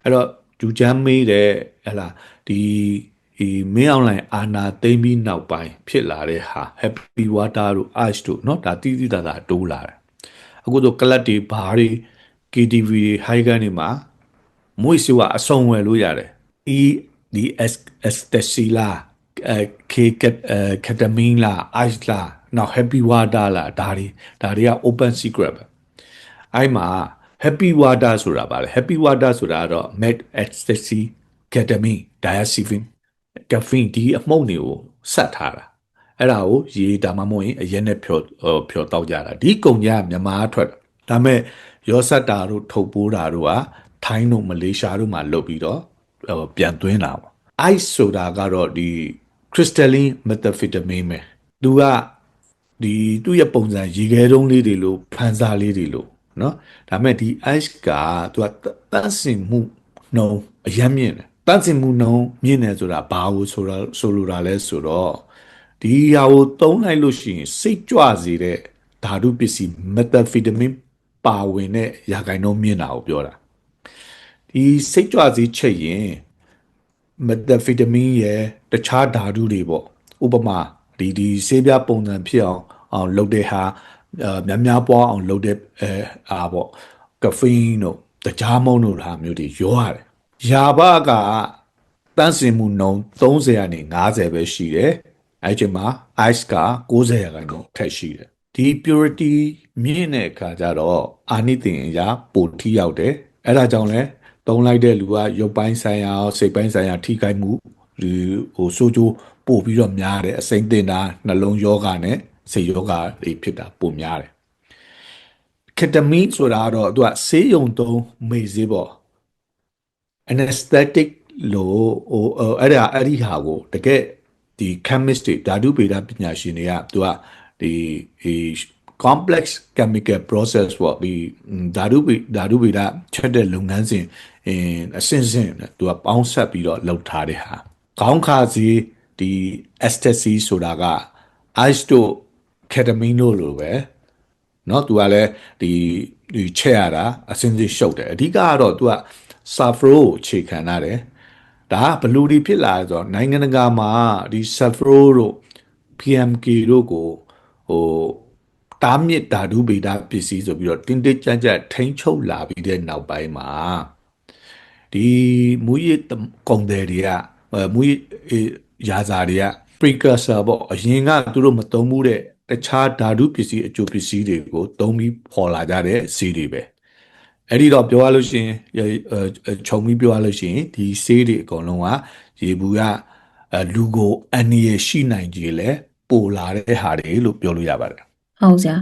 [SPEAKER 5] အဲ့တော့ဂျူချမ်းမေးတယ်ဟလာဒီဒီမင်းအွန်လိုင်းအာနာသိမ့်ပြီးနောက်ပိုင်းဖြစ်လာတဲ့ဟာ happy water တို့ ice တို့เนาะဒါတီးတီးတာတာတိုးလာတယ်အခုတော့ကလပ်တွေဘာတွေ KTV တွေ high gun တွေမှာမွေးစွာအစုံဝယ်လို့ရတယ် E the S ecstasy လားအဲ K ketamine လား ice လား နောက် happy water လားဒါတွေဒါတွေက open secret ပဲအဲ့မှာ happy water ဆိုတာပါလေ happy water ဆိုတာကတော့ met ecstasy ketamine diazepam caffeine ဒီအမှုန့်တွေကိုဆက်ထားတာအဲ့ဒါကိုရေဒါမှမဟုတ်ရင်အရင်နဲ့ဖြောဖြောတောက်ကြတာဒီကုန်ကြမြန်မာထွက်ဒါပေမဲ့ရောစက်တာတို့ထုတ်ပိုးတာတို့ကထိုင်းတို့မလေးရှားတို့မှာလုပ်ပြီးတော့ပြန်သွင်းတာပေါ့ ice ဆိုတာကတော့ဒီ crystalline methamphetamine ပဲသူက ဒီသူ့ရဲ့ပုံစံရေခဲတုံးလေးတွေလို့ဖန်စာလေးတွေလို့เนาะဒါပေမဲ့ဒီ ice ကသူကတန့်စင်မှုနှုံအယမ်းမြင့်တယ်တန့်စင်မှုနှုံမြင့်တယ်ဆိုတာဘာကိုဆိုတော့ဆိုလိုတာလဲဆိုတော့ဒီဟာကိုသုံးလိုက်လို့ရှိရင်စိတ်ကြွစေတဲ့ဓာတုပစ္စည်း methamphetamine ပါဝင်တဲ့ရာဂိုင်နှုံမြင့်တာကိုပြောတာဒီစိတ်ကြွစေချက်ရင် methamphetamine ရဲ့တခြားဓာတုတွေပေါ့ဥပမာ ဒီဒီဆေးပြပုံစံဖြစ်အောင်အောင်လုပ်တဲ့ဟာများများပွားအောင်လုပ်တဲ့အဲအာပေါ့ကဖိန်းတို့တကြားမုံတို့ဟာမျိုးတွေရောရတယ်။ယာဘကတန်းစင်မှုနှုံ30ကနေ90ပဲရှိတယ်။အဲချိန်မှာ ice က90ရာခိုင်နှုန်းထက်ရှိတယ်။ဒီ purity မြင့်တဲ့အခါကျတော့အာနိသင်အရာပိုထိရောက်တယ်။အဲဒါကြောင့်လဲသုံးလိုက်တဲ့လူကရုပ်ပိုင်းဆိုင်ရာစိတ်ပိုင်းဆိုင်ရာထိခိုက်မှုဒီဟိုဆိုးကျိုး ပို့ပြီးတော့များတယ်အစိမ့်တင်တာနှလုံးယောဂနဲ့စိတ်ယောဂတွေဖြစ်တာပိုများတယ်ကက်တမီဆိုတာကတော့သူကဆေးရုံသုံးမေဆေးပေါ့ anesthetic လို့ဟိုအဲ့ဒါအဲ့ဒီဟာကိုတကယ်ဒီ chemist တွေဓာတုဗေဒပညာရှင်တွေကသူကဒီဒီ complex chemical process ပေါ့ဒီဓာတုဗေဓာတုဗေဒချက်တဲ့လုပ်ငန်းစဉ်အင်းအစင်စင်သူကပေါင်းဆက်ပြီးတော့လုပ်ထားတဲ့ဟာခေါင်းခါစီ ဒီ ecstasy ဆိုတာက ice တို့ ketamine တို့လိုပဲ เนาะ तू ကလည်းဒီဒီချက်ရတာအစင်းစင်းရှုပ်တယ်အဓိကကတော့ तू က Safro ကိုခြေခံရတယ်ဒါကဘလူဒီဖြစ်လာဆိုတော့နိုင်ငံတကာမှာဒီ Safro တို့ PMK တို့ကိုဟိုတားမြစ်ဓာတုဗေဒပစ္စည်းဆိုပြီးတော့တင်းတင်းကြပ်ကြပ်ထိန်းချုပ်လာပြီးတဲ့နောက်ပိုင်းမှာဒီမူရစ်ကုန်တယ်တွေကအဲမူရစ်အေး ရာဇာတွေက precursor ပေါ့အရင်ကသူတို့မသုံးဘူးတဲ့တခြားဓာတုပစ္စည်းအကျိုးပစ္စည်းတွေကိုသုံးပြီးပေါ်လာကြတဲ့ဈေးတွေပဲအဲ့ဒီတော့ပြောရလို့ရှိရင်အဲအဲခြုံပြီးပြောရလို့ရှိရင်ဒီဈေးတွေအကုန်လုံးကရေဘူးကအဲလူကိုအန်ရရှိနိုင်ကြီးလဲပိုလာတဲ့ဟာတွေလို့ပြောလို့ရပါတယ်
[SPEAKER 2] ဟုတ်ဆရာ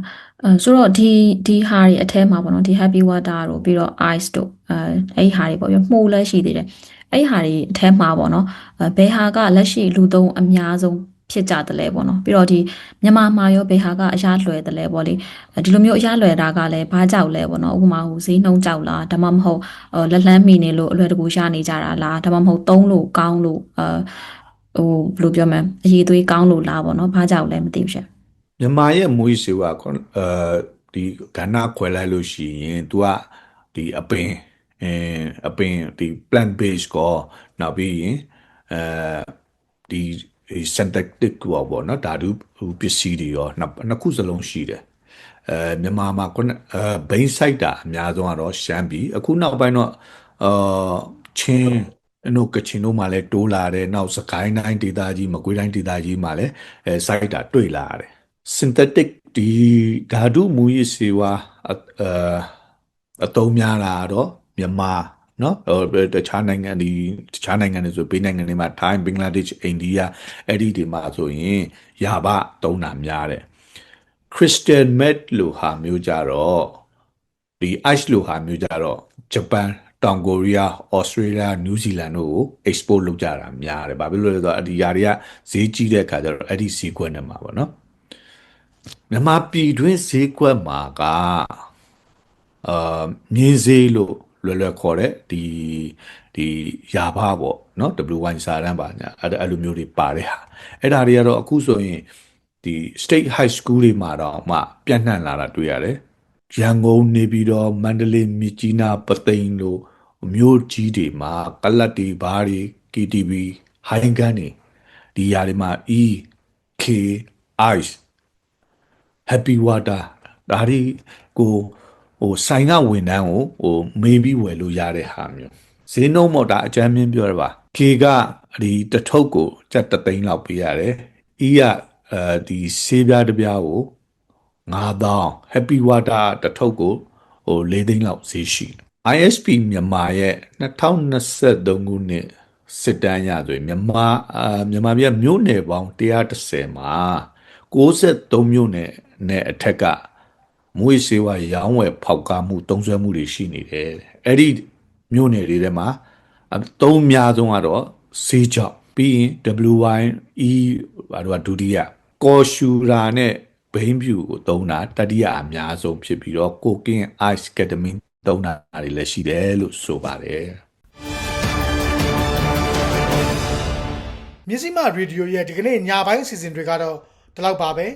[SPEAKER 2] အဲဆိုတော့ဒီဒီဟာတွေအထဲမှာပေါ့နော်ဒီ happy water တို့ပြီးတော့ ice တို့အဲအဲ့ဒီဟာတွေပေါ့ပြမှုလည်းရှိသေးတယ် အဲ့ဒီဟာတွေအထဲမှာပေါ့နော်အဲဘယ်ဟာကလက်ရှိလူသုံးအများဆုံးဖြစ်ကြတယ်လဲပေါ့နော်ပြီးတော့ဒီမြန်မာမှာရောဘယ်ဟာကအရာလွယ်တယ်လဲပေါ့လေအဲဒီလိုမျိုးအရာလွယ်တာကလည်းဘာကြောက်လဲပေါ့နော်ဥပမာဟိုဈေးနှုန်းကြောက်လားဒါမှမဟုတ်ဟိုလက်လန်းမိနေလို့အလွယ်တကူရနေကြတာလားဒါမှမဟုတ်သုံးလို့ကောင်းလို့အဲဟိုဘယ်လိုပြောမလဲအရေးသွေးကောင်းလို့လားပေါ့နော်ဘာကြောက်လဲမသိဘူးရှင်
[SPEAKER 5] မြန်မာရဲ့မွေးစေဝါခွန်အဲဒီကဏ္ဍခွဲလိုက်လို့ရှိရင် तू ကဒီအပင် အဲအပင်ဒီ plant based ကိုနောက်ပြီးရင်အဲဒီဒီ synthetic ကိုပေါ့နော်ဓာတုပစ္စည်းတွေရောနှစ်နှစ်ခုစလုံးရှိတယ်အဲမြန်မာမှာခုနအဲဘိန်းဆိုင်တာအများဆုံးကတော့ရှမ်းပြည်အခုနောက်ပိုင်းတော့အာချင်းအနုကချင်တို့မှလည်းတိုးလာတယ်နောက်စကိုင်းတိုင်းဒေသကြီးမကွေးတိုင်းဒေသကြီးမှလည်းအဲစိုက်တာတွေ့လာရတယ် synthetic ဒီဓာတုမူရစ်စေဝါအအာအတုံးများလာတော့ မြန်မာနော်တခြားနိုင်ငံဒီတခြားနိုင်ငံတွေဆိုဘေးနိုင်ငံတွေမှာထိုင်းဘင်္ဂလားဒေ့ရှ်အိန္ဒိယအဲ့ဒီတွေမှာဆိုရင်ယာဘသုံးတာများတယ် Christian Med လို့ဟာမျိုးကြတော့ဒီ Ash လို့ဟာမျိုးကြတော့ဂျပန်တောင်ကိုရီးယားဩစတြေးလျနယူးဇီလန်တို့ကို export လုပ်ကြတာများတယ်။ဘာဖြစ်လို့လဲဆိုတော့ဒီຢာတွေကဈေးကြီးတဲ့အခါကျတော့အဲ့ဒီဈေးကွက်နဲ့မှာပေါ့နော်။မြန်မာပြည်တွင်းဈေးကွက်မှာကအာမြင်းဈေးလို့ လွယ်လွယ်ခေါ်တဲ့ဒီဒီယာဘပေါ့နော် WY စာတန်းပါညာအဲ့အဲ့လိုမျိုးတွေပါတဲ့ဟာအဲ့ဒါတွေကတော့အခုဆိုရင်ဒီ state high school တွေမှာတော့မှပြန့်နှံ့လာတာတွေ့ရတယ်ရန်ကုန်နေပြီးတော့မန္တလေးမြစ်ကြီးနားပသိမ်လို့မြို့ကြီးတွေမှာကလတ်တွေဘားတွေ KTV ဟိုင်းကန်တွေဒီຢာတွေမှာ E K ice happy water ဒါတွေကို ဟိုဆိုင်ကဝန်ထမ်းကိုဟိုမေးပြီးဝယ်လို့ရတဲ့ဟာမျိုးဈေးနှုန်းမော်တာအကြမ်းမြင်ပြောရပါ K ကဒီတစ်ထုပ်ကိုကျပ်တသိန်းလောက်ပေးရတယ် E ကအဲဒီဆေးပြားတစ်ပြားကို9000 happy water တစ်ထုပ်ကိုဟို၄သိန်းလောက်ဈေးရှိတယ် ISP မြန်မာရဲ့2023ခုနှစ်စစ်တမ်းရဆိုရင်မြန်မာအာမြန်မာပြည်ကမြို့နယ်ပေါင်း130မှာ63မြို့နယ်နဲ့အထက်က မွေးစေဝါရောင်းဝယ်ဖောက်ကားမှုတုံးဆွဲမှုတွေရှိနေတယ်အဲ့ဒီမြို့နယ်တွေထဲမှာအသုံးများဆုံးကတော့ဆေးကြောက်ပြီးရင် WYE ဘာလို့ဒုတိယကော်ရှူရာနဲ့ဘိန်းဖြူကိုသုံးတာတတိယအများဆုံးဖြစ်ပြီးတော့ကိုကင်း ice ketamine သုံးတာတွေလည်းရှိတယ်လို့ဆိုပါတယ်
[SPEAKER 1] မြစည်းမရေဒီယိုရဲ့ဒီကနေ့ညပိုင်းအစီအစဉ်တွေကတော့ဒီလောက်ပါပဲ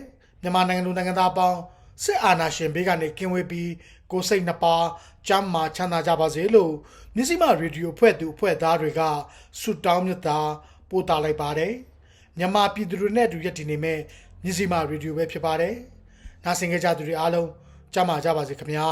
[SPEAKER 1] မြန်မာနိုင်ငံလူနိုင်ငံသားအပေါင်း စစ်အာဏာရှင်ဘေးကနေကင်းဝေးပြီးကိုယ်စိတ်နှပါကျမ်းမာချမ်းသာကြပါစေလို့မြစည်းမရေဒီယိုဖွဲ့သူဖွဲ့သားတွေကဆုတောင်းမြတ်တာပို့တာလိုက်ပါတယ်မြန်မာပြည်သူတွေနဲ့အတူရက်တည်နေမဲ့မြစည်းမရေဒီယိုပဲဖြစ်ပါတယ်နားဆင်ကြကြသူတွေအားလုံးကျမ်းမာကြပါစေခင်ဗျာ